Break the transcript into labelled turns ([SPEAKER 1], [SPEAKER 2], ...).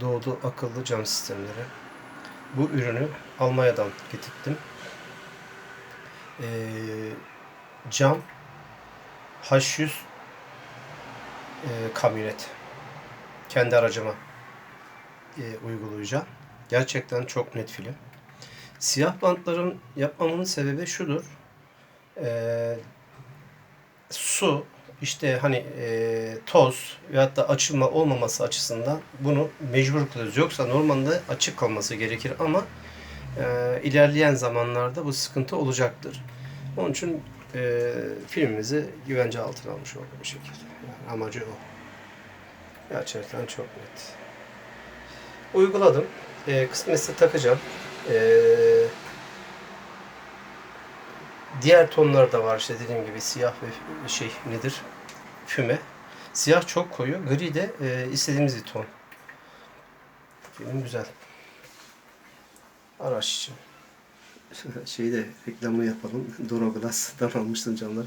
[SPEAKER 1] Doğdu akıllı cam sistemleri. Bu ürünü Almanya'dan getirttim. Ee, cam H100 e, kamyonet. Kendi aracıma e, uygulayacağım. Gerçekten çok net film. Siyah bantların yapmamın sebebi şudur. Ee, su, işte hani e, toz veyahut da açılma olmaması açısından bunu mecbur kılıyoruz. Yoksa normalde açık kalması gerekir ama e, ilerleyen zamanlarda bu sıkıntı olacaktır. Onun için e, filmimizi güvence altına almış oldu bu şekilde. Yani amacı o. Gerçekten çok net. Uyguladım. E, kısmetse takacağım. E, diğer tonlar da var işte dediğim gibi siyah ve şey nedir? Füme. Siyah çok koyu, gri de e, istediğimiz bir ton. Film güzel. Araç için. Şeyi de reklamını yapalım. Doro Glass'tan almıştım camları.